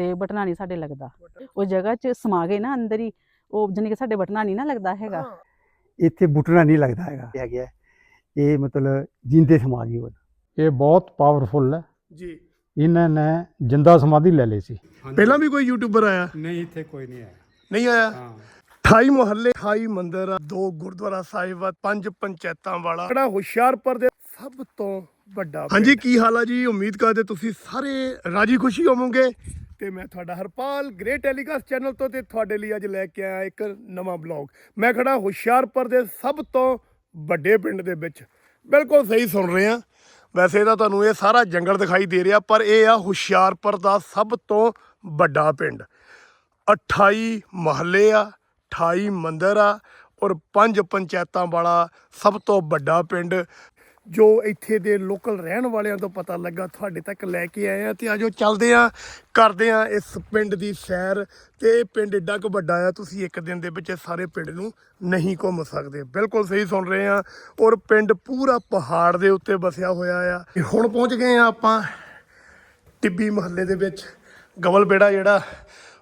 ਤੇ ਬਟਨਾ ਨਹੀਂ ਸਾਡੇ ਲੱਗਦਾ। ਉਹ ਜਗ੍ਹਾ 'ਚ ਸਮਾ ਗਏ ਨਾ ਅੰਦਰ ਹੀ ਉਹ ਜਾਣੀ ਕਿ ਸਾਡੇ ਬਟਨਾ ਨਹੀਂ ਨਾ ਲੱਗਦਾ ਹੈਗਾ। ਇੱਥੇ ਬੁੱਟਣਾ ਨਹੀਂ ਲੱਗਦਾ ਹੈਗਾ। ਕਿਹਾ ਗਿਆ ਇਹ ਮਤਲਬ ਜਿੰਦੇ ਸਮਾ ਗਈ ਉਹ। ਇਹ ਬਹੁਤ ਪਾਵਰਫੁਲ ਹੈ। ਜੀ। ਇਹਨਾਂ ਨੇ ਜਿੰਦਾ ਸਮਾਧੀ ਲੈ ਲਈ ਸੀ। ਪਹਿਲਾਂ ਵੀ ਕੋਈ ਯੂਟਿਊਬਰ ਆਇਆ? ਨਹੀਂ ਇੱਥੇ ਕੋਈ ਨਹੀਂ ਆਇਆ। ਨਹੀਂ ਆਇਆ? ਹਾਂ। 28 ਮੁਹੱਲੇ 28 ਮੰਦਿਰ ਦੋ ਗੁਰਦੁਆਰਾ ਸਾਹਿਬ ਪੰਜ ਪੰਚਾਇਤਾਂ ਵਾਲਾ। ਜਿਹੜਾ ਹੁਸ਼ਿਆਰਪੁਰ ਦੇ ਸਭ ਤੋਂ ਵੱਡਾ ਹਾਂਜੀ ਕੀ ਹਾਲ ਆ ਜੀ? ਉਮੀਦ ਕਰਦੇ ਤੁਸੀਂ ਸਾਰੇ ਰਾਜੀ ਖੁਸ਼ੀ ਹੋਵੋਗੇ। ਤੇ ਮੈਂ ਤੁਹਾਡਾ ਹਰਪਾਲ ਗ੍ਰੇਟ ਟੈਲੀਕਾਸਟ ਚੈਨਲ ਤੋਂ ਤੇ ਤੁਹਾਡੇ ਲਈ ਅੱਜ ਲੈ ਕੇ ਆਇਆ ਇੱਕ ਨਵਾਂ ਬਲੌਗ ਮੈਂ ਖੜਾ ਹੁਸ਼ਿਆਰਪੁਰ ਦੇ ਸਭ ਤੋਂ ਵੱਡੇ ਪਿੰਡ ਦੇ ਵਿੱਚ। ਬਿਲਕੁਲ ਸਹੀ ਸੁਣ ਰਹੇ ਆ ਵੈਸੇ ਤਾਂ ਤੁਹਾਨੂੰ ਇਹ ਸਾਰਾ ਜੰਗਲ ਦਿਖਾਈ ਦੇ ਰਿਹਾ, ਪਰ ਇਹ ਆ ਹੁਸ਼ਿਆਰਪੁਰ ਦਾ ਸਭ ਤੋਂ ਵੱਡਾ ਪਿੰਡ। 28 ਮਹੱਲੇ ਆ 28 ਮੰਦਰ ਆ ਔਰ ਪੰਜ ਪੰਚਾਇਤਾਂ ਵਾਲਾ ਸਭ ਤੋਂ ਵੱਡਾ ਪਿੰਡ। ਜੋ ਇੱਥੇ ਦੇ ਲੋਕਲ ਰਹਿਣ ਵਾਲਿਆਂ ਤੋਂ ਪਤਾ ਲੱਗਾ, ਤੁਹਾਡੇ ਤੱਕ ਲੈ ਕੇ ਆਏ ਆ ਤੇ ਆਜੋ ਚੱਲਦੇ ਆ, ਕਰਦੇ ਆ ਇਸ ਪਿੰਡ ਦੀ ਸੈਰ ਤੇ ਇਹ ਪਿੰਡ ਏਡਾ ਕੁ ਵੱਡਾ ਆ, ਤੁਸੀਂ ਇੱਕ ਦਿਨ ਦੇ ਵਿੱਚ ਇਹ ਸਾਰੇ ਪਿੰਡ ਨੂੰ ਨਹੀਂ ਘੁੰਮ ਸਕਦੇ। ਬਿਲਕੁਲ ਸਹੀ ਸੁਣ ਰਹੇ ਆ ਔਰ ਪਿੰਡ ਪੂਰਾ ਪਹਾੜ ਦੇ ਉੱਤੇ ਵਸਿਆ ਹੋਇਆ ਆ। ਤੇ ਹੁਣ ਪਹੁੰਚ ਗਏ ਆ ਆਪਾਂ ਟਿੱਬੀ ਮਹੱਲੇ ਦੇ ਵਿੱਚ। ਗਵਲ ਬੇੜਾ ਜਿਹੜਾ,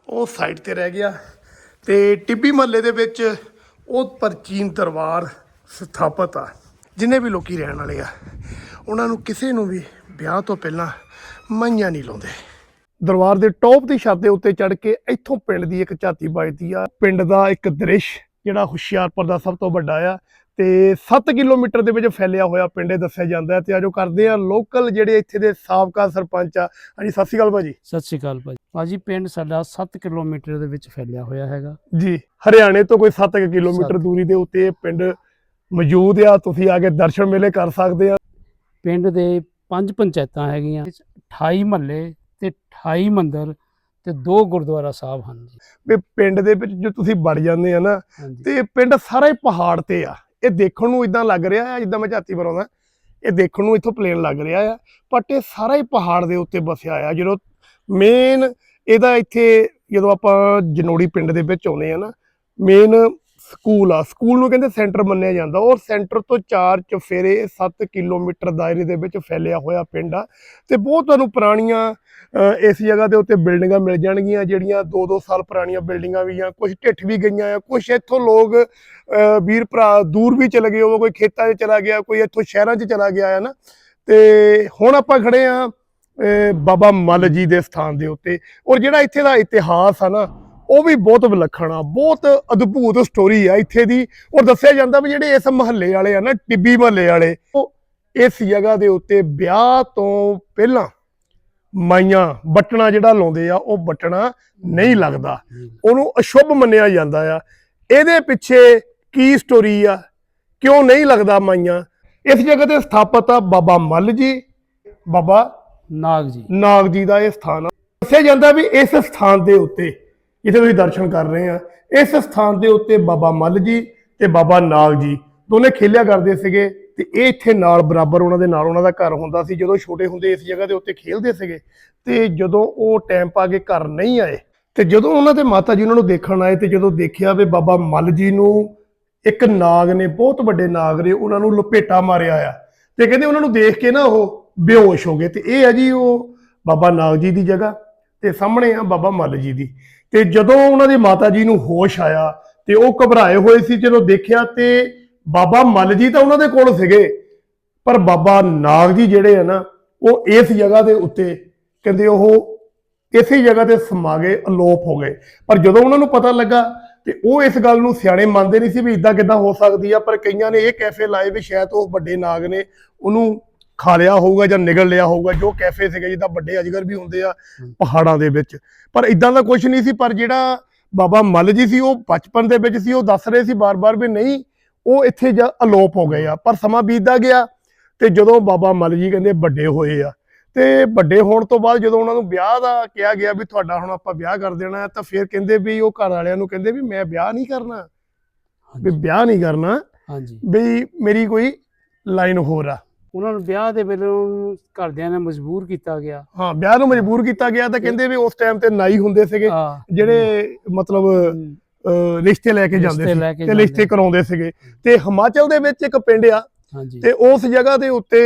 ਉਹ ਸਾਈਡ ਤੇ ਰਹਿ ਗਿਆ। ਤੇ ਟਿੱਬੀ ਮਹੱਲੇ ਦੇ ਵਿੱਚ ਉਹ ਪ੍ਰਾਚੀਨ ਦਰਬਾਰ ਸਥਾਪਿਤ ਆ। ਜਿੰਨੇ ਵੀ ਲੋਕੀ ਰਹਿਣ ਵਾਲੇ ਆ ਉਹਨਾਂ ਨੂੰ ਕਿਸੇ ਨੂੰ ਵੀ ਵਿਆਹ ਤੋਂ ਪਹਿਲਾਂ ਮਈਆਂ ਨਹੀਂ ਲਾਉਂਦੇ। ਦਰਬਾਰ ਦੇ ਟੌਪ ਦੀ ਛੱਤ ਦੇ ਉੱਤੇ ਚੜ ਕੇ ਇੱਥੋਂ ਪਿੰਡ ਦੀ ਇੱਕ ਝਾਤੀ ਵੱਜਦੀ ਆ। ਪਿੰਡ ਦਾ ਇੱਕ ਦ੍ਰਿਸ਼ ਜਿਹੜਾ ਹੁਸ਼ਿਆਰਪੁਰ ਦਾ ਸਭ ਤੋਂ ਵੱਡਾ ਆ ਤੇ 7 ਕਿਲੋਮੀਟਰ ਦੇ ਵਿੱਚ ਫੈਲਿਆ ਹੋਇਆ ਪਿੰਡ ਇਹ ਦੱਸਿਆ ਜਾਂਦਾ ਹੈ। ਤੇ ਆਜੋ ਕਰਦੇ ਆ ਲੋਕਲ ਜਿਹੜੇ ਇੱਥੇ ਦੇ ਸਾਬਕਾ ਸਰਪੰਚ ਆ। ਹਾਂਜੀ ਸਤਿ ਸ਼੍ਰੀ ਅਕਾਲ ਭਾਜੀ। ਸਤਿ ਸ਼੍ਰੀ ਅਕਾਲ ਭਾਜੀ। ਭਾਜੀ ਪਿੰਡ ਸਾਡਾ 7 ਕਿਲੋਮੀਟਰ ਦੇ ਵਿੱਚ ਫੈਲਿਆ ਹੋਇਆ ਹੈਗਾ। ਜੀ ਹਰਿਆਣੇ ਤੋਂ ਕੋਈ 7 ਕਿਲੋਮੀਟਰ। ਦੂਰੀ ਦੇ ਉੱਤੇ ਇਹ ਪਿੰਡ ਮੌਜੂਦ ਆ ਤੁਸੀਂ ਆ ਕੇ ਦਰਸ਼ਨ ਮੇਲੇ ਕਰ ਸਕਦੇ ਆ। ਪਿੰਡ ਦੇ ਪੰਜ ਪੰਚਾਇਤਾਂ ਹੈਗੀਆਂ 28 ਮਹੱਲੇ ਤੇ 28 ਮੰਦਿਰ ਤੇ ਦੋ ਗੁਰਦੁਆਰਾ ਸਾਹਿਬ ਹਨ ਜੀ। ਵੀ ਪਿੰਡ ਦੇ ਵਿੱਚ ਜੋ ਤੁਸੀਂ ਵੜ ਜਾਂਦੇ ਆ ਨਾ ਤੇ ਪਿੰਡ ਸਾਰਾ ਹੀ ਪਹਾੜ ਤੇ ਆ। ਇਹ ਦੇਖਣ ਨੂੰ ਇਦਾਂ ਲੱਗ ਰਿਹਾ ਆ ਜਿੱਦਾਂ ਮੈਂ ਝਾਤੀ ਬਰਾਉਂਦਾ ਇਹ ਦੇਖਣ ਨੂੰ ਇੱਥੋਂ ਪਲੇਨ ਲੱਗ ਰਿਹਾ ਆ। ਬਟ ਇਹ ਸਾਰਾ ਹੀ ਪਹਾੜ ਦੇ ਉੱਤੇ ਵਸਿਆ ਆ ਜਦੋਂ ਮੇਨ ਇਹਦਾ ਇੱਥੇ ਜਦੋਂ ਆਪਾਂ ਜਨੋੜੀ ਪਿੰਡ ਦੇ ਵਿੱਚ ਆਉਂਦੇ ਆ ਨਾ ਮੇਨ ਸਕੂਲ ਆ। ਸਕੂਲ ਨੂੰ ਕਹਿੰਦੇ ਸੈਂਟਰ ਮੰਨਿਆ ਜਾਂਦਾ। ਔਰ ਸੈਂਟਰ ਤੋਂ ਚਾਰ ਚਫੇਰੇ 7 ਕਿਲੋਮੀਟਰ ਦਾਇਰੇ ਦੇ ਵਿੱਚ ਫੈਲਿਆ ਹੋਇਆ ਪਿੰਡ ਆ। ਤੇ ਬਹੁਤ ਤੁਹਾਨੂੰ ਪੁਰਾਣੀਆਂ ਇਸ ਜਗ੍ਹਾ ਦੇ ਉੱਤੇ ਬਿਲਡਿੰਗਾਂ ਮਿਲ ਜਾਣਗੀਆਂ ਜਿਹੜੀਆਂ 2-2 ਸਾਲ ਪੁਰਾਣੀਆਂ ਬਿਲਡਿੰਗਾਂ ਵੀ ਆ ਕੁਝ ਢਿੱਠ ਵੀ ਗਈਆਂ ਆ। ਕੁਝ ਇੱਥੋਂ ਲੋਕ ਅ, ਵੀਰ ਭਰਾ ਦੂਰ ਵੀ ਚਲੇ ਗਏ ਹੋਵੇ ਕੋਈ ਖੇਤਾਂ 'ਚ ਚਲਾ ਗਿਆ ਕੋਈ ਇੱਥੋਂ ਸ਼ਹਿਰਾਂ 'ਚ ਚਲਾ ਗਿਆ ਹੈ ਨਾ। ਤੇ ਹੁਣ ਆਪਾਂ ਖੜੇ ਆ ਅ, ਬਾਬਾ ਮੱਲ ਜੀ ਦੇ ਸਥਾਨ ਦੇ ਉੱਤੇ। ਔਰ ਜਿਹੜਾ ਇੱਥੇ ਦਾ ਇਤਿਹਾਸ ਆ ਨਾ ਉਹ ਵੀ ਬਹੁਤ ਵਿਲੱਖਣ ਆ ਬਹੁਤ ਅਦਭੁਤ ਸਟੋਰੀ ਆ ਇੱਥੇ ਦੀ। ਔਰ ਦੱਸਿਆ ਜਾਂਦਾ ਵੀ ਜਿਹੜੇ ਇਸ ਮਹੱਲੇ ਵਾਲੇ ਆ ਨਾ ਟਿੱਬੀ ਮਹੱਲੇ ਵਾਲੇ ਉਹ ਇਸ ਜਗ੍ਹਾ ਦੇ ਉੱਤੇ ਵਿਆਹ ਤੋਂ ਪਹਿਲਾਂ ਮਾਈਆਂ ਬਟਣਾ ਜਿਹੜਾ ਲਾਉਂਦੇ ਆ ਉਹ ਬਟਣਾ ਨਹੀਂ ਲੱਗਦਾ। ਉਹਨੂੰ ਅਸ਼ੁਭ ਮੰਨਿਆ ਜਾਂਦਾ ਆ। ਇਹਦੇ ਪਿੱਛੇ ਕੀ ਸਟੋਰੀ ਆ? ਕਿਉਂ ਨਹੀਂ ਲੱਗਦਾ ਮਾਈਆਂ? ਇਸ ਜਗ੍ਹਾ ਤੇ ਸਥਾਪਿਤ ਆ ਬਾਬਾ ਮੱਲ ਜੀ ਬਾਬਾ ਨਾਗ ਜੀ। ਨਾਗ ਜੀ ਦਾ ਇਹ ਸਥਾਨ ਆ। ਦੱਸਿਆ ਜਾਂਦਾ ਵੀ ਇਸ ਸਥਾਨ ਦੇ ਉੱਤੇ ਜਿੱਥੇ ਤੁਸੀਂ ਦਰਸ਼ਨ ਕਰ ਰਹੇ ਆ। ਇਸ ਸਥਾਨ ਦੇ ਉੱਤੇ ਬਾਬਾ ਮੱਲ ਜੀ ਤੇ ਬਾਬਾ ਨਾਗ ਜੀ ਦੋਨੇ ਖੇਲਿਆ ਕਰਦੇ ਸੀਗੇ ਤੇ ਇਹ ਇੱਥੇ ਨਾਲ ਬਰਾਬਰ ਉਹਨਾਂ ਦੇ ਨਾਲ ਉਹਨਾਂ ਦਾ ਘਰ ਹੁੰਦਾ ਸੀ। ਜਦੋਂ ਛੋਟੇ ਹੁੰਦੇ ਇਸ ਜਗ੍ਹਾ ਦੇ ਉੱਤੇ ਖੇਲਦੇ ਸੀਗੇ ਤੇ ਜਦੋਂ ਉਹ ਟਾਈਮ ਪਾ ਕੇ ਘਰ ਨਹੀਂ ਆਏ, ਤੇ ਜਦੋਂ ਉਹਨਾਂ ਦੇ ਮਾਤਾ ਜੀ ਉਹਨਾਂ ਨੂੰ ਦੇਖਣ ਆਏ ਤੇ ਜਦੋਂ ਦੇਖਿਆ ਵੀ ਬਾਬਾ ਮੱਲ ਜੀ ਨੂੰ ਇੱਕ ਨਾਗ ਨੇ, ਬਹੁਤ ਵੱਡੇ ਨਾਗ ਨੇ, ਉਹਨਾਂ ਨੂੰ ਲਪੇਟਾ ਮਾਰਿਆ ਆ ਤੇ ਕਹਿੰਦੇ ਉਹਨਾਂ ਨੂੰ ਦੇਖ ਕੇ ਨਾ ਉਹ ਬੇਹੋਸ਼ ਹੋ ਗਏ ਤੇ ਇਹ ਆ ਜੀ ਉਹ ਬਾਬਾ ਨਾਗ ਜੀ ਦੀ ਜਗ੍ਹਾ ਤੇ ਸਾਹਮਣੇ ਆ ਬਾਬਾ ਮੱਲ ਜੀ ਦੀ। ਤੇ ਜਦੋਂ ਉਹਨਾਂ ਦੀ ਮਾਤਾ ਜੀ ਨੂੰ ਹੋਸ਼ ਆਇਆ ਤੇ ਉਹ ਘਬਰਾਏ ਹੋਏ ਸੀ, ਜਦੋਂ ਦੇਖਿਆ ਤੇ ਬਾਬਾ ਮੱਲ ਜੀ ਤਾਂ ਉਹਨਾਂ ਦੇ ਕੋਲ ਸੀਗੇ, ਪਰ ਬਾਬਾ ਨਾਗ ਜੀ ਜਿਹੜੇ ਆ ਨਾ, ਉਹ ਇਸ ਜਗ੍ਹਾ ਦੇ ਉੱਤੇ ਕਹਿੰਦੇ ਉਹ ਇਸੇ ਜਗ੍ਹਾ ਤੇ ਸਮਾ ਗਏ ਅਲੋਪ ਹੋ ਗਏ। ਪਰ ਜਦੋਂ ਉਹਨਾਂ ਨੂੰ ਪਤਾ ਲੱਗਾ ਤੇ ਉਹ ਇਸ ਗੱਲ ਨੂੰ ਸਿਆਣੇ ਮੰਨਦੇ ਨਹੀਂ ਸੀ ਵੀ ਇਦਾਂ ਕਿਦਾਂ ਹੋ ਸਕਦੀ ਆ, ਪਰ ਕਈਆਂ ਨੇ ਇਹ ਕੈਫੇ ਲਾਏ ਵੀ ਸ਼ਾਇਦ ਉਹ ਵੱਡੇ ਨਾਗ ਨੇ, ਉਹਨੂੰ ਖਾ ਲਿਆ ਹੋਊਗਾ ਜਾਂ ਨਿਗਲ ਲਿਆ ਹੋਊਗਾ ਜੋ ਕੈਫੇ ਸੀਗੇ ਜਿੱਦਾਂ ਵੱਡੇ ਅਜਗਰ ਵੀ ਹੁੰਦੇ ਆ ਪਹਾੜਾਂ ਦੇ ਵਿੱਚ। ਪਰ ਇਦਾਂ ਦਾ ਕੁਝ ਨਹੀਂ ਸੀ ਪਰ ਜਿਹੜਾ ਬਾਬਾ ਮੱਲ ਜੀ ਸੀ ਉਹ ਬਚਪਨ ਦੇ ਵਿੱਚ ਸੀ ਉਹ ਦੱਸ ਰਹੇ ਸੀ ਬਾਰ-ਬਾਰ ਵੀ ਨਹੀਂ ਉਹ ਇੱਥੇ ਜਾ ਅਲੋਪ ਹੋ ਗਏ ਆ। ਪਰ ਸਮਾਂ ਬੀਤਦਾ ਗਿਆ ਤੇ ਜਦੋਂ ਬਾਬਾ ਮੱਲ ਜੀ ਕਹਿੰਦੇ ਵੱਡੇ ਹੋਏ ਆ ਤੇ ਵੱਡੇ ਹੋਣ ਤੋਂ ਬਾਅਦ ਜਦੋਂ ਉਹਨਾਂ ਨੂੰ ਵਿਆਹ ਦਾ ਕਿਹਾ ਗਿਆ ਵੀ ਤੁਹਾਡਾ ਹੁਣ ਆਪਾਂ ਵਿਆਹ ਕਰ ਦੇਣਾ ਤਾਂ ਫਿਰ ਕਹਿੰਦੇ ਵੀ ਉਹ ਘਰ ਵਾਲਿਆਂ ਨੂੰ ਕਹਿੰਦੇ ਵੀ ਮੈਂ ਵਿਆਹ ਨਹੀਂ ਕਰਨਾ। ਵੀ ਵਿਆਹ ਨਹੀਂ ਕਰਨਾ ਹਾਂਜੀ। ਵੀ ਮੇਰੀ ਕੋਈ ਲਾਈਨ ਹੋਰ ਆ। ਉਹਨਾਂ ਨੂੰ ਵਿਆਹ ਦੇ ਵੇਲੇ ਉਹਨੂੰ ਘਰਦਿਆਂ ਨੇ ਮਜਬੂਰ ਕੀਤਾ ਗਿਆ। ਹਾਂ ਵਿਆਹ ਨੂੰ ਮਜਬੂਰ ਕੀਤਾ ਗਿਆ ਤਾਂ ਕਹਿੰਦੇ ਵੀ ਉਸ ਟਾਈਮ ਤੇ ਨਾਈ ਹੁੰਦੇ ਸੀਗੇ ਜਿਹੜੇ ਮਤਲਬ ਰਿਸ਼ਤੇ ਲੈ ਕੇ ਜਾਂਦੇ ਸੀ ਤੇ ਰਿਸ਼ਤੇ। ਕਰਾਉਂਦੇ ਸੀਗੇ। ਤੇ ਹਿਮਾਚਲ ਦੇ ਵਿੱਚ ਇੱਕ ਪਿੰਡ ਆ ਹਾਂਜੀ। ਤੇ ਉਸ ਜਗ੍ਹਾ ਦੇ ਉੱਤੇ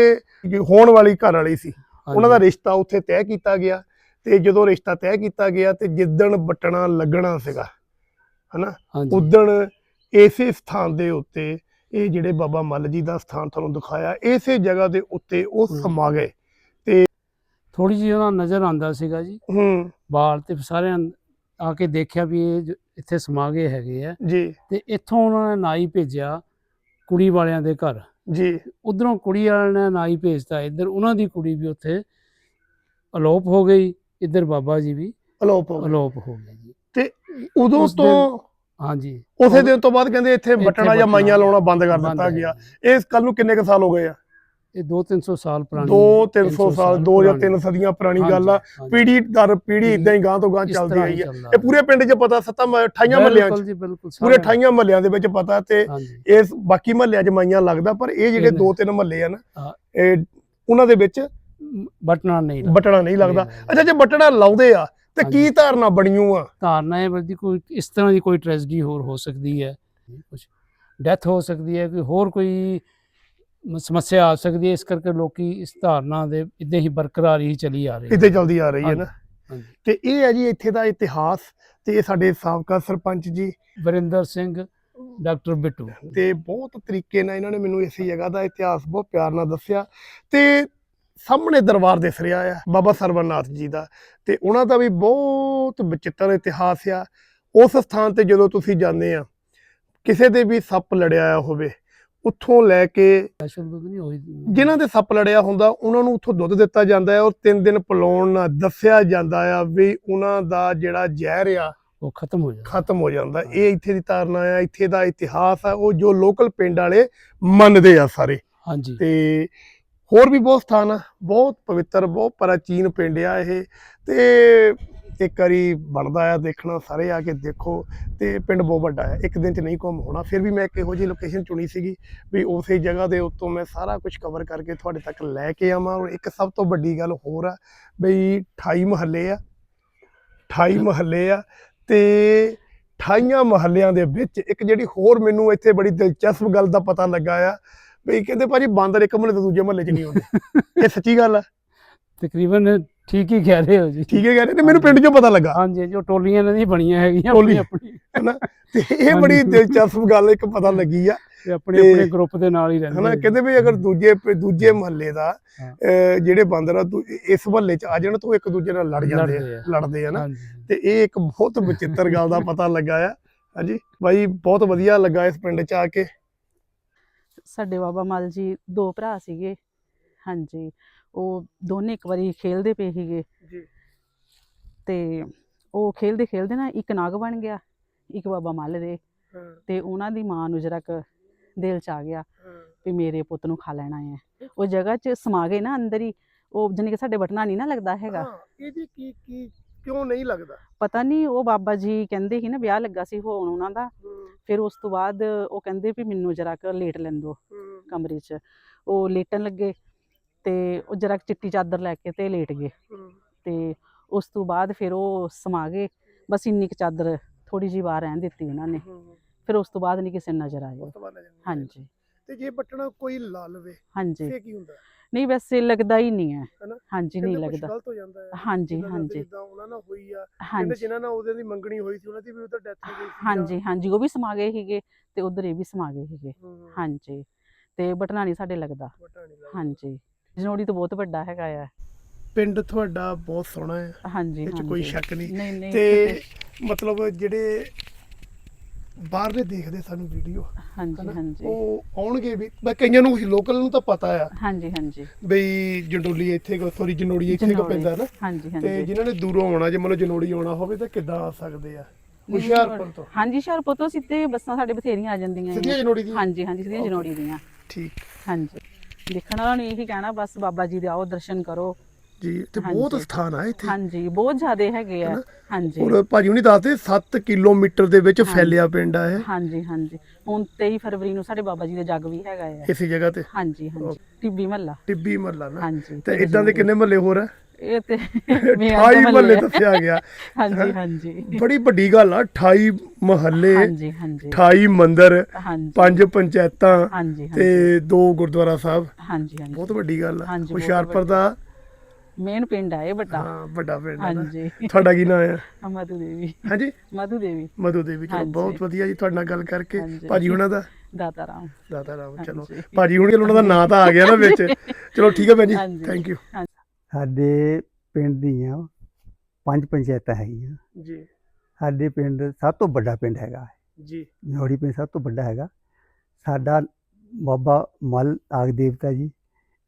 ਹੋਣ ਵਾਲੀ ਘਰ ਵਾਲੀ ਸੀ। ਉਹਨਾਂ ਦਾ ਰਿਸ਼ਤਾ ਉੱਥੇ ਤੈਅ ਕੀਤਾ ਗਿਆ ਤੇ ਜਦੋਂ ਰਿਸ਼ਤਾ ਤੈਅ ਕੀਤਾ ਗਿਆ ਤੇ ਜਿੱਦਣ ਬਟਣਾ ਲੱਗਣਾ ਸੀਗਾ ਹਨਾ? ਉਦਣ ਇਸੇ ਸਥਾਨ ਦੇ ਉੱਤੇ ਇਹ ਜਿਹੜੇ ਬਾਬਾ ਮੱਲ ਜੀ ਦਾ ਸਥਾਨ ਤੁਹਾਨੂੰ ਦਿਖਾਇਆ ਇਸੇ ਜਗ੍ਹਾ ਦੇ ਉੱਤੇ ਉਹ। ਸਮਾ ਗਏ। ਥੋੜੀ ਜਿਹੀ ਉਹਨਾਂ ਨਜ਼ਰ ਆਂਦਾ ਸੀਗਾ ਜੀ। ਹੂੰ। ਬਾਲ ਤੇ ਸਾਰਿਆਂ ਆ ਕੇ ਦੇਖਿਆ ਵੀ ਇਹ ਇੱਥੇ ਸਮਾ ਗਏ ਹੈਗੇ ਆ। ਜੀ। ਤੇ ਇੱਥੋਂ ਉਹਨਾਂ ਨੇ ਨਾਈ ਭੇਜਿਆ ਕੁੜੀ ਵਾਲਿਆਂ ਦੇ ਘਰ। ਜੀ। ਉਧਰੋਂ ਕੁੜੀ ਵਾਲਿਆਂ ਨੇ ਨਾਈ ਭੇਜਤਾ ਇੱਧਰ ਉਹਨਾਂ ਦੀ ਕੁੜੀ ਵੀ ਉੱਥੇ ਅਲੋਪ ਹੋ ਗਈ ਇੱਧਰ ਬਾਬਾ ਜੀ ਵੀ ਅਲੋਪ ਹੋ ਗਏ। ਅਲੋਪ ਹੋ ਗਏ ਜੀ। ਉਦੋਂ ਉਸ ਦਿਨ- ਤੋਂ ਹਾਂਜੀ ਉਸੇ ਦਿਨ ਤੋਂ ਬਾਅਦ ਕਹਿੰਦੇ ਇੱਥੇ ਬਟਣਾ ਜਾਂ ਮਾਈਆਂ ਲਾਉਣਾ ਬੰਦ ਕਰ ਦਿੱਤਾ ਗਿਆ। ਇਸ ਕੱਲ ਨੂੰ ਕਿੰਨੇ ਕੁ ਸਾਲ ਹੋ ਗਏ ਆ ਇਹ 2-300 ਸਾਲ ਪੁਰਾਣੀ 2-300 ਸਾਲ 2 ਜਾਂ 3 ਪੁਰਾਣੀ। ਸਦੀਆਂ ਪੁਰਾਣੀ ਗੱਲ ਆ। ਪੀੜੀ ਦਰ ਪੀੜੀ ਇਦਾਂ ਹੀ ਗਾਂ ਤੋਂ ਗਾਂ ਚੱਲਦੀ ਆਈ ਹੀ ਇਹ ਪੂਰੇ ਪਿੰਡ 'ਚ ਪਤਾ ਸੱਤਾਂ 28 ਮਹੱਲਿਆਂ 'ਚ ਬਿਲਕੁਲ ਜੀ ਬਿਲਕੁਲ ਪੂਰੇ ਸਾਰਾ- 28 ਮਹੱਲਿਆਂ ਦੇ ਵਿੱਚ ਪਤਾ ਤੇ ਇਸ ਬਾਕੀ ਮਹੱਲਿਆਂ 'ਚ ਮਾਈਆਂ ਲੱਗਦਾ ਪਰ ਇਹ ਜਿਹੜੇ ਇਹ ਨਹੀਂ। ਦੋ ਤਿੰਨ ਮਹੱਲੇ ਆ ਨਾ। ਇਹ ਉਹਨਾਂ ਦੇ ਵਿੱਚ ਬਟਨਾ ਨਹੀਂ ਲੱਗਦਾ। ਬਟਣਾ ਨਹੀਂ ਲੱਗਦਾ ਅੱਛਾ ਜੇ ਬਟਣਾ ਲਾਉਂਦੇ ਆ ਤੇ ਕੀ। ਧਾਰਨਾ ਬਣੀਆਂ ਆ ਧਾਰਨਾ ਹੈ ਵਰਦੀ ਕੋਈ ਇਸ ਤਰ੍ਹਾਂ ਦੀ ਕੋਈ ਟ੍ਰੈਜਡੀ ਹੋਰ ਹੋ ਸਕਦੀ ਹੈ ਕੁਝ ਡੈਥ ਹੋ ਸਕਦੀ ਹੈ ਕੋਈ ਹੋਰ ਕੋਈ ਸਮੱਸਿਆ ਆ ਸਕਦੀ ਹੈ ਇਸ ਕਰਕੇ ਲੋਕੀ ਇਸ ਧਾਰਨਾ ਦੇ ਇਦਾਂ ਹੀ ਬਰਕਰਾਰ ਹੀ ਚਲੀ ਆ ਰਹੀ ਹੈ ਇੱਥੇ ਚੱਲਦੀ ਆ ਰਹੀ ਹੈ ਨਾ। ਤੇ ਇਹ ਹੈ ਜੀ ਇੱਥੇ ਦਾ ਇਤਿਹਾਸ ਤੇ ਇਹ ਸਾਡੇ ਸਾਬਕਾ ਸਰਪੰਚ ਜੀ। ਵਰਿੰਦਰ ਸਿੰਘ ਡਾਕਟਰ ਬਿੱਟੂ। ਤੇ ਬਹੁਤ ਤਰੀਕੇ ਨਾਲ ਇਹਨਾਂ ਨੇ ਮੈਨੂੰ ਇਸੇ ਜਗ੍ਹਾ ਦਾ ਇਤਿਹਾਸ ਬਹੁਤ ਪਿਆਰ ਨਾਲ ਦੱਸਿਆ। ਤੇ ਸਾਹਮਣੇ ਦਰਬਾਰ ਦਿਸ ਰਿਹਾ ਆ ਬਾਬਾ ਸਰਵਨਾਥ ਜੀ ਦਾ। ਤੇ ਉਹਨਾਂ ਦਾ ਵੀ ਬਹੁਤ ਵਿਚਿੱਤਰ ਇਤਿਹਾਸ ਆ। ਉਸ ਸਥਾਨ ਤੇ ਜਦੋਂ ਤੁਸੀਂ ਜਾਂਦੇ ਆ ਕਿਸੇ ਦੇ ਵੀ ਸੱਪ ਲੜਿਆ ਹੋਵੇ ਉੱਥੋਂ ਲੈ ਕੇ ਜਿਨ੍ਹਾਂ ਦੇ ਸੱਪ ਲੜਿਆ ਹੁੰਦਾ ਉਹਨਾਂ ਨੂੰ ਉੱਥੋਂ ਦੁੱਧ ਦਿੱਤਾ ਜਾਂਦਾ ਹੈ ਔਰ ਤਿੰਨ ਦਿਨ ਪਿਲਾਉਣ ਨਾਲ ਦੱਸਿਆ ਜਾਂਦਾ ਆ ਵੀ ਉਹਨਾਂ ਦਾ ਜਿਹੜਾ ਜ਼ਹਿਰ ਆ ਉਹ ਖਤਮ ਹੋ ਜਾਂਦਾ। ਖਤਮ ਹੋ ਜਾਂਦਾ। ਇਹ ਇੱਥੇ ਦੀ ਧਾਰਨਾ ਆ ਇੱਥੇ ਦਾ ਇਤਿਹਾਸ ਆ ਉਹ ਜੋ ਲੋਕਲ ਪਿੰਡ ਵਾਲੇ ਮੰਨਦੇ ਆ ਸਾਰੇ। ਹਾਂਜੀ। ਤੇ ਹੋਰ ਵੀ ਬਹੁਤ ਸਥਾਨ ਆ, ਬਹੁਤ ਪਵਿੱਤਰ, ਬਹੁਤ ਪ੍ਰਾਚੀਨ ਪਿੰਡ ਆ ਇਹ। ਤੇ ਇੱਕ ਵਾਰੀ ਬਣਦਾ ਆ, ਦੇਖਣਾ ਸਾਰੇ ਆ ਕੇ ਦੇਖੋ। ਤੇ ਪਿੰਡ ਬਹੁਤ ਵੱਡਾ ਆ, ਇੱਕ ਦਿਨ ਚ ਨਹੀਂ ਘੁੰਮ ਹੋਣਾ। ਫਿਰ ਵੀ ਮੈਂ ਇੱਕ ਇਹੋ ਜਿਹੀ ਲੋਕੇਸ਼ਨ ਚੁਣੀ ਸੀਗੀ ਵੀ ਉਸੇ ਜਗ੍ਹਾ ਦੇ ਉੱਤੋਂ ਮੈਂ ਸਾਰਾ ਕੁਝ ਕਵਰ ਕਰਕੇ ਤੁਹਾਡੇ ਤੱਕ ਲੈ ਕੇ ਆਵਾਂ। ਔਰ ਇੱਕ ਸਭ ਤੋਂ ਵੱਡੀ ਗੱਲ ਹੋਰ ਆ ਬਈ 28 ਮਹੱਲੇ ਆ 28 ਮਹੱਲੇ ਆ ਤੇ 28 ਮਹੱਲਿਆਂ ਦੇ ਵਿੱਚ ਇੱਕ ਜਿਹੜੀ ਹੋਰ ਮੈਨੂੰ ਇੱਥੇ ਬੜੀ ਦਿਲਚਸਪ ਗੱਲ ਦਾ ਪਤਾ ਲੱਗਾ ਆ ਬਈ ਕਹਿੰਦੇ ਭਾਜੀ ਬਾਂਦਰ ਇੱਕ ਮਹੱਲੇ ਤੋਂ ਦੂਜੇ ਮਹੱਲੇ 'ਚ ਨਹੀਂ ਆਉਂਦੇ। ਇਹ ਸੱਚੀ ਗੱਲ ਆ? ਤਕਰੀਬਨ ਠੀਕ ਹੀ ਕਹਿ ਰਹੇ ਹੋ ਜੀ। ਠੀਕ ਹੈ ਕਹਿੰਦੇ ਤੇ ਮੈਨੂੰ ਪਿੰਡ 'ਚੋਂ ਪਤਾ ਲੱਗਾ। ਹਾਂਜੀ ਜੋ ਟੋਲੀਆਂ ਇਹਨਾਂ ਬਣੀਆਂ ਹੈਗੀਆਂ ਟੋਲੀ। ਆਪਣੀ ਆਪਣੀ। ਹਨਾ? ਤੇ ਇਹ ਬੜੀ। ਦਿਲਚਸਪ ਗੱਲ ਇੱਕ ਪਤਾ ਲੱਗੀ ਆ। ਤੇ ਆਪਣੇ ਆਪਣੇ ਗਰੁੱਪ ਦੇ ਨਾਲ ਹੀ ਰਹਿੰਦੇ ਹਨਾ। ਕਹਿੰਦੇ ਵੀ ਅਗਰ ਦੂਜੇ ਦੂਜੇ ਮਹੱਲੇ ਦਾ ਜਿਹੜੇ ਬਾਂਦਰ ਆ ਇਸ ਮਹੱਲੇ 'ਚ ਆ ਜਾਣ ਤਾਂ ਇੱਕ ਦੂਜੇ ਨਾਲ ਲੜ ਜਾਂਦੇ ਲੜਦੇ ਆ। ਆ। ਲੜਦੇ ਆ ਨਾ ਹਾਂਜੀ। ਤੇ ਇਹ ਇੱਕ ਬਹੁਤ ਵਿਚਿੱਤਰ ਗੱਲ ਦਾ ਪਤਾ ਲੱਗਾ ਆ। ਹਾਂਜੀ ਬਾਈ ਬਹੁਤ ਵਧੀਆ ਲੱਗਾ ਇਸ ਪਿੰਡ 'ਚ ਆ ਕੇ। ਸਾਡੇ ਬਾਬਾ ਮਲ ਜੀ ਦੋ ਭਰਾ ਸੀਗੇ। ਹਾਂਜੀ ਉਹ ਦੋਨੇ ਇੱਕ ਵਾਰੀ ਖੇਲਦੇ ਪਏ ਸੀਗੇ। ਜੀ। ਤੇ ਉਹ ਖੇਲਦੇ ਖੇਲਦੇ ਨਾ ਇੱਕ ਨਾਗ ਬਣ ਗਿਆ ਇੱਕ ਬਾਬਾ ਮੱਲ ਦੇ। ਤੇ ਉਹਨਾਂ ਦੀ ਮਾਂ ਨੂੰ ਜਰਾ ਕੁ ਦਿਲ ਚ ਆ ਗਿਆ ਵੀ ਮੇਰੇ ਪੁੱਤ ਨੂੰ ਖਾ ਲੈਣਾ ਹੈ ਉਹ ਜਗ੍ਹਾ 'ਚ ਸਮਾ ਗਏ ਨਾ ਅੰਦਰ ਹੀ ਉਹ ਜਾਣੀ ਕਿ ਸਾਡੇ ਬਟਨਾ ਨਹੀਂ ਨਾ ਲੱਗਦਾ ਹੈਗਾ। ਇਹਦੀ ਕੀ ਕੀ ਕਿਉਂ ਨਹੀਂ ਲੱਗਦਾ? ਪਤਾ ਨਹੀਂ ਉਹ ਬਾਬਾ ਜੀ ਕਹਿੰਦੇ ਸੀ ਨਾ ਵਿਆਹ ਲੱਗਾ ਸੀ ਹੋਣ ਉਹਨਾਂ ਦਾ। ਫਿਰ ਉਸ ਤੋਂ ਬਾਅਦ ਉਹ ਕਹਿੰਦੇ ਵੀ ਮੈਨੂੰ ਜਰਾ ਕੁ ਲੇਟ ਲੈਂਦੋ ਕਮਰੇ 'ਚ। ਉਹ ਲੇਟਣ ਲੱਗੇ ਤੇ ਉਹ ਜਰਾ ਕੁ ਚਿੱਟੀ ਚਾਦਰ ਲੈ ਕੇ ਤੇ ਲੇਟ ਗਏ। ਤੇ ਉਸ ਤੋਂ ਬਾਅਦ ਫਿਰ ਉਹ ਸਮਾ ਗਏ। ਬਸ ਇੰਨੀ ਕੁ ਚਾਦਰ ਥੋੜੀ ਜਿਹੀ ਬਾਹਰ ਰਹਿਣ ਦਿੱਤੀ ਉਹਨਾਂ ਨੇ। ਫਿਰ ਉਸ ਤੋਂ ਬਾਅਦ ਨਹੀਂ ਕਿਸੇ ਨਜ਼ਰ ਆਇਆ। ਹਾਂਜੀ। ਤੇ ਜੇ ਬਟਣਾ ਕੋਈ ਲਾ ਲਵੇ ਹਾਂਜੀ। ਫੇ ਕੀ ਹੁੰਦਾ? ਨਹੀਂ ਵੈਸੇ ਲੱਗਦਾ ਹੀ ਨਹੀਂ ਹੈ। ਹੈਨਾ? ਹਾਂਜੀ ਨਹੀਂ ਕਹਿੰਦੇ ਕੁਛ ਲੱਗਦਾ। ਗਲਤ ਹੋ ਜਾਂਦਾ ਹੈ। ਹਾਂਜੀ ਜਿਨ੍ਹਾਂ ਨਾਲ ਹਾਂਜੀ। ਜਿੱਦਾਂ ਉਹਨਾਂ ਨਾਲ ਹੋਈ ਆ ਕਹਿੰਦੇ ਹਾਂਜੀ। ਜਿਨ੍ਹਾਂ ਨਾਲ ਉਹਦੇ ਦੀ ਮੰਗਣੀ ਹੋਈ ਸੀ ਉਹਨਾਂ ਦੀ ਵੀ ਉਧਰ ਡੈਥ ਹੋ ਗਈ ਸੀ ਹਾਂਜੀ ਹਾਂਜੀ ਉਹ ਵੀ ਸਮਾ ਗਏ ਸੀਗੇ ਤੇ ਉਧਰ ਇਹ ਵੀ ਸਮਾ ਗਏ ਸੀਗੇ। ਹਾਂਜੀ ਤੇ ਬਟਨਾ ਨਹੀਂ ਸਾਡੇ ਲੱਗਦਾ। ਹਾਂਜੀ ਜਨੋੜੀ ਤਾਂ ਬਹੁਤ ਵੱਡਾ ਹੈਗਾ ਆ। ਪਿੰਡ ਤੁਹਾਡਾ ਬਹੁਤ ਸੋਹਣਾ ਹੈ। ਹਾਂਜੀ ਇਹ 'ਚ ਕੋਈ ਹਾਂਜੀ। ਸ਼ੱਕ ਨਹੀਂ। ਨਹੀਂ ਨਹੀਂ। ਤੇ ਮਤਲਬ ਜਿਹੜੇ ਬਾਹਰਲੇ ਦੇਖਦੇ ਸਾਨੂੰ ਵੀਡੀਓ ਹਾਂਜੀ ਹਾਂਜੀ। ਉਹ ਆਉਣਗੇ ਵੀ ਮੈਂ ਕਈਆਂ ਨੂੰ ਲੋਕਲ ਨੂੰ ਤਾਂ ਪਤਾ ਆ। ਹਾਂਜੀ ਹਾਂਜੀ। ਬਈ ਜੰਡੋਲੀ ਇੱਥੇ ਕੋ ਸੌਰੀ ਜਨੋੜੀ ਇੱਥੇ ਕੋ ਜਨੌਰੀ। ਪੈਂਦਾ ਨਾ। ਹਾਂਜੀ ਤੇ ਹਾਂਜੀ। ਜਿਨ੍ਹਾਂ ਨੇ ਦੂਰੋਂ ਆਉਣਾ ਜੇ ਮਤਲਬ ਜਨੋੜੀ ਆਉਣਾ ਹੋਵੇ ਤਾਂ ਕਿੱਦਾਂ ਆ ਸਕਦੇ ਆ? ਹੁਸ਼ਿਆਰਪੁਰ ਤੋਂ। ਹਾਂਜੀ ਹੁਸ਼ਿਆਰਪੁਰ ਤੋਂ ਸਿੱਧੇ ਬੱਸਾਂ ਸਾਡੇ ਬਥੇਰੀਆਂ ਆ ਜਾਂਦੀਆਂ ਸਿੱਧੀਆਂ ਨੇ। ਜਨੋੜੀ ਦੀ ਹਾਂਜੀ ਹਾਂਜੀ ਸਿੱਧੀਆਂ ਜਨੋੜੀ ਦੀਆਂ। ਠੀਕ। ਹਾਂਜੀ। ਦੇਖਣ ਵਾਲਾ ਨੂੰ ਇਹੀ ਕਹਿਣਾ ਬਸ ਬਾਬਾ ਜੀ ਦੇ ਆਓ ਦਰਸ਼ਨ ਕਰੋ। ਜੀ ਤੇ ਬਹੁਤ। ਸਥਾਨ ਆ ਇੱਥੇ। ਹਾਂਜੀ ਬਹੁਤ ਜ਼ਿਆਦੇ ਹੈਗੇ ਆ। ਹਾਂਜੀ। ਔਰ ਭਾਜੀ ਹੁਣੀ ਦੱਸਦੇ 7 ਕਿਲੋਮੀਟਰ ਦੇ ਵਿੱਚ ਫੈਲਿਆ ਪਿੰਡ ਆ ਇਹ। ਹਾਂਜੀ ਹਾਂਜੀ। ਹੁਣ 23 ਫਰਵਰੀ ਨੂੰ ਸਾਡੇ ਬਾਬਾ ਜੀ ਦਾ ਜੱਗ ਵੀ ਹੈਗਾ ਆ। ਇਸੇ ਜਗ੍ਹਾ ਤੇ? ਹਾਂਜੀ ਹਾਂਜੀ। ਟਿੱਬੀ ਮਹੱਲਾ। ਟਿੱਬੀ ਮਹੱਲਾ ਨਾ? ਹਾਂਜੀ ਤੇ ਇਦਾਂ ਦੇ ਕਿੰਨੇ ਮਹੱਲੇ ਹੋਰ ਆ? ਇਹ ਤੇ 28 ਮਹੱਲੇ ਦੱਸਿਆ ਗਿਆ। ਹਾਂਜੀ ਹਾਂਜੀ। ਬੜੀ ਵੱਡੀ ਗੱਲ ਆ 28 ਮਹੱਲੇ ਹਾਂਜੀ ਹਾਂਜੀ। 28 ਮੰਦਿਰ ਹਾਂਜੀ। ਪੰਜ ਪੰਚਾਇਤਾਂ ਤੇ ਦੋ ਗੁਰਦੁਆਰਾ ਸਾਹਿਬ। ਹਾਂਜੀ ਹਾਂਜੀ। ਬਹੁਤ ਵੱਡੀ ਗੱਲ ਆ। ਹੁਸ਼ਿਆਰਪੁਰ ਦਾ ਮੇਨ ਪਿੰਡ ਹੈ ਇਹ ਵੱਡਾ। ਹਾਂ ਵੱਡਾ ਪਿੰਡ ਹੈ ਨਾ। ਹਾਂਜੀ। ਤੁਹਾਡਾ ਕੀ ਨਾਮ ਹੈ? ਮਧੂ ਦੇਵੀ। ਹਾਂਜੀ? ਮਧੂ ਦੇਵੀ। ਮਧੂ ਦੇਵੀ ਚਲੋ ਹਾਂਜੀ। ਬਹੁਤ ਵਧੀਆ ਜੀ ਤੁਹਾਡੇ ਨਾਲ ਗੱਲ ਕਰਕੇ। ਹਾਂਜੀ। ਭਾਜੀ ਉਹਨਾਂ ਦਾ? ਦਾਤਾ ਰਾਮ। ਦਾਤਾ ਰਾਮ ਚਲੋ। ਹਾਂਜੀ। ਭਾਜੀ ਹੁਣ ਉਹਨਾਂ ਦਾ ਨਾਂ ਤਾਂ ਆ ਗਿਆ ਨਾ ਵਿੱਚ। ਚਲੋ ਠੀਕ ਹੈ ਭੈਣ ਜੀ ਹਾਂਜੀ। ਥੈਂਕ ਯੂ ਸਾਡੇ ਪਿੰਡ ਦੀਆਂ ਪੰਜ ਪੰਚਾਇਤਾਂ ਹੈਗੀਆਂ। ਜੀ। ਸਾਡੇ ਪਿੰਡ ਸਭ ਤੋਂ ਵੱਡਾ ਪਿੰਡ ਹੈਗਾ ਜੀ। ਜਨੌੜੀ ਪਿੰਡ ਸਭ ਤੋਂ ਵੱਡਾ ਹੈਗਾ। ਸਾਡਾ ਬਾਬਾ ਮਲ ਆਗ ਦੇਵਤਾ ਜੀ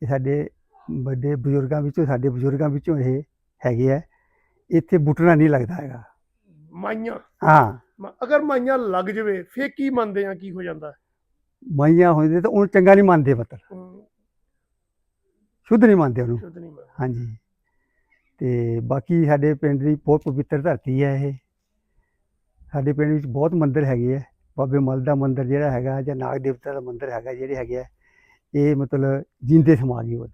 ਇਹ ਸਾਡੇ ਵੱਡੇ ਬਜ਼ੁਰਗਾਂ ਵਿੱਚੋਂ ਸਾਡੇ ਬਜ਼ੁਰਗਾਂ ਵਿੱਚੋਂ ਇਹ ਹੈਗੇ ਆ। ਇੱਥੇ ਬੁੱਟਣਾ ਨਹੀਂ ਲੱਗਦਾ ਹੈਗਾ। ਮਾਈਆਂ? ਹਾਂ। ਮ- ਅਗਰ ਮਾਈਆਂ ਲੱਗ ਜਵੇ ਫੇਰ ਕੀ ਮੰਨਦੇ ਆ ਕੀ ਹੋ ਜਾਂਦਾ? ਮਾਈਆਂ ਹੁੰਦੇ ਤਾਂ ਉਹਨੂੰ ਚੰਗਾ ਨਹੀਂ ਮੰਨਦੇ ਹਮ, ਸ਼ੁੱਧ ਨਹੀਂ ਮੰਨਦੇ ਉਹਨੂੰ। ਸ਼ੁੱਧ ਨਹੀਂ ਮੰਨਦੇ। ਹਾਂਜੀ। ਤੇ ਬਾਕੀ ਸਾਡੇ ਪਿੰਡ ਦੀ ਬਹੁਤ ਪਵਿੱਤਰ ਧਰਤੀ ਹੈ ਇਹ। ਸਾਡੇ ਪਿੰਡ ਵਿੱਚ ਬਹੁਤ ਮੰਦਿਰ ਹੈਗੇ ਆ। ਬਾਬੇ ਮਲ ਦਾ ਮੰਦਿਰ ਜਿਹੜਾ ਹੈਗਾ ਜਾਂ ਨਾਗ ਦੇਵਤਾ ਦਾ ਮੰਦਿਰ ਹੈਗਾ ਜਿਹੜੇ ਹੈਗੇ ਆ ਇਹ ਮਤਲਬ ਜਿੰਦੇ ਸਮਾਜ ਹੀ ਉਹ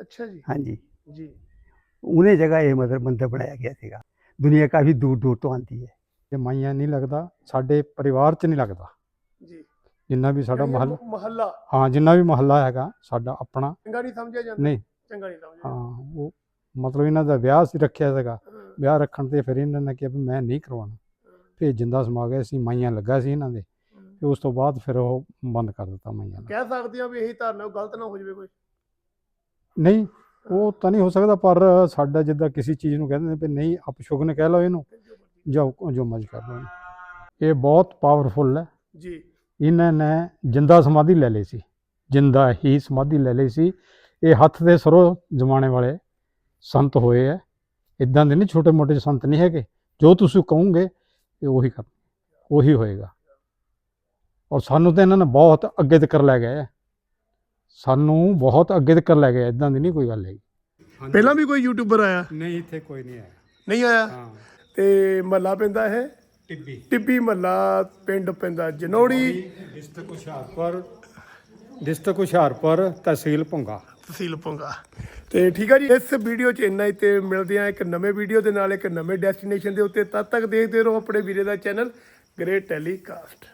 ਅੱਛਾ ਜੀ। ਹਾਂਜੀ। ਜੀ। ਉਹਨੇ ਜਗ੍ਹਾ ਇਹ ਮਤਲਬ ਮੰਦਿਰ ਬਣਾਇਆ ਗਿਆ ਸੀਗਾ। ਦੁਨੀਆ ਕਾਫੀ ਦੂਰ ਦੂਰ ਤੋਂ ਆਉਂਦੀ ਹੈ। ਤੇ ਮਾਈਆਂ ਨਹੀਂ ਲੱਗਦਾ ਸਾਡੇ ਪਰਿਵਾਰ 'ਚ ਨਹੀਂ ਲੱਗਦਾ। ਜੀ। ਜਿੰਨਾ ਵੀ ਸਾਡਾ ਮਹੱਲਾ ਮਹੱਲਾ। ਹਾਂ ਜਿੰਨਾ ਵੀ ਮਹੱਲਾ ਹੈਗਾ ਸਾਡਾ ਆਪਣਾ ਚੰਗਾ ਨਹੀਂ ਸਮਝਿਆ ਜਾਂਦਾ। ਨਹੀਂ। ਚੰਗਾ ਨਹੀਂ ਸਮਝਿਆ। ਹਾਂ ਉਹ ਮਤਲਬ ਇਹਨਾਂ ਦਾ ਵਿਆਹ ਸੀ ਰੱਖਿਆ ਸੀਗਾ। ਹਾਂ, ਵਿਆਹ ਰੱਖਣ ਤੇ ਫਿਰ ਇਹਨਾਂ ਨੇ ਕਿਹਾ ਵੀ ਮੈਂ ਨਹੀਂ ਕਰਵਾਉਣਾ। ਫਿਰ ਜਿੰਦਾ ਸਮਾ ਗਏ ਸੀ ਮਾਈਆਂ ਲੱਗਾ ਸੀ ਇਹਨਾਂ ਦੇ। ਤੇ ਉਸ ਤੋਂ ਬਾਅਦ ਫਿਰ ਉਹ ਬੰਦ ਕਰ ਦਿੱਤਾ ਮਾਈਆਂ ਦਾ ਕਹਿ ਸਕਦੇ ਆ ਵੀ ਇਹੀ ਧਾਰਨਾ ਗਲਤ ਨਾ ਹੋ ਜਾਵੇ ਕੋਈ। ਨਹੀਂ ਉਹ ਤਾਂ ਨਹੀਂ ਹੋ ਸਕਦਾ ਪਰ ਸਾਡਾ ਜਿੱਦਾਂ ਕਿਸੇ ਚੀਜ਼ ਨੂੰ ਕਹਿੰਦੇ ਨੇ ਵੀ ਨਹੀਂ ਅਪਸ਼ੁਗਨ ਕਹਿ ਲਓ ਇਹਨੂੰ ਜੋ ਜੋ ਮਰਜ਼ੀ ਕਰ ਲਓ। ਇਹ ਬਹੁਤ ਪਾਵਰਫੁਲ ਹੈ। ਜੀ। ਇਹਨਾਂ ਨੇ ਜਿੰਦਾ ਸਮਾਧੀ ਲੈ ਲਈ ਸੀ। ਜਿੰਦਾ ਹੀ ਸਮਾਧੀ ਲੈ ਲਈ ਸੀ। ਇਹ ਹੱਥ ਦੇ ਸਰੋ ਜਮਾਣੇ ਵਾਲੇ ਸੰਤ ਹੋਏ ਐ ਇਦਾਂ ਦੇ ਨਹੀਂ ਛੋਟੇ ਮੋਟੇ ਸੰਤ ਨਹੀਂ ਹੈਗੇ। ਜੋ ਤੁਸੀਂ ਕਹੋਗੇ ਇਹ ਉਹੀ ਕਰ ਉਹੀ ਹੋਏਗਾ। ਔਰ ਸਾਨੂੰ ਤਾਂ ਇਹਨਾਂ ਨੇ ਬਹੁਤ ਅੱਗੇ ਤੱਕ ਲੈ ਗਏ। ਸਾਨੂੰ ਬਹੁਤ ਅੱਗੇ ਤੱਕ ਲੈ ਗਏ ਇਦਾਂ ਦੀ ਨਹੀਂ ਕੋਈ ਗੱਲ ਹੈਗੀ। ਪਹਿਲਾਂ ਵੀ ਕੋਈ ਯੂਟਿਊਬਰ ਆਇਆ? ਨਹੀਂ ਇੱਥੇ ਕੋਈ ਨਹੀਂ ਆਇਆ। ਨਹੀਂ ਆਇਆ? ਹਾਂ। ਤੇ ਮਹੱਲਾ ਪੈਂਦਾ ਹੈ ਟਿੱਬੀ। ਟਿੱਬੀ ਮਹੱਲਾ ਪਿੰਡ ਪੈਂਦਾ ਜਨੌੜੀ। ਡਿਸਟ੍ਰਿਕਟ ਹੁਸ਼ਿਆਰਪੁਰ। ਡਿਸਟ੍ਰਿਕਟ ਹੁਸ਼ਿਆਰਪੁਰ ਤਹਿਸੀਲ ਭੁੰਗਾ ਤਹਿਸੀਲ ਪੁੰਗਾ। ਤੇ ਠੀਕ ਆ ਜੀ ਇਸ ਵੀਡੀਓ 'ਚ ਇੰਨਾ ਹੀ ਤੇ ਮਿਲਦੇ ਆ ਇੱਕ ਨਵੇਂ ਵੀਡੀਓ ਦੇ ਨਾਲ ਇੱਕ ਨਵੇਂ ਡੈਸਟੀਨੇਸ਼ਨ ਦੇ ਉੱਤੇ। ਤਦ ਤੱਕ ਦੇਖਦੇ ਰਹੋ ਆਪਣੇ ਵੀਰੇ ਦਾ ਚੈਨਲ ਗ੍ਰੇਟ ਟੈਲੀਕਾਸਟ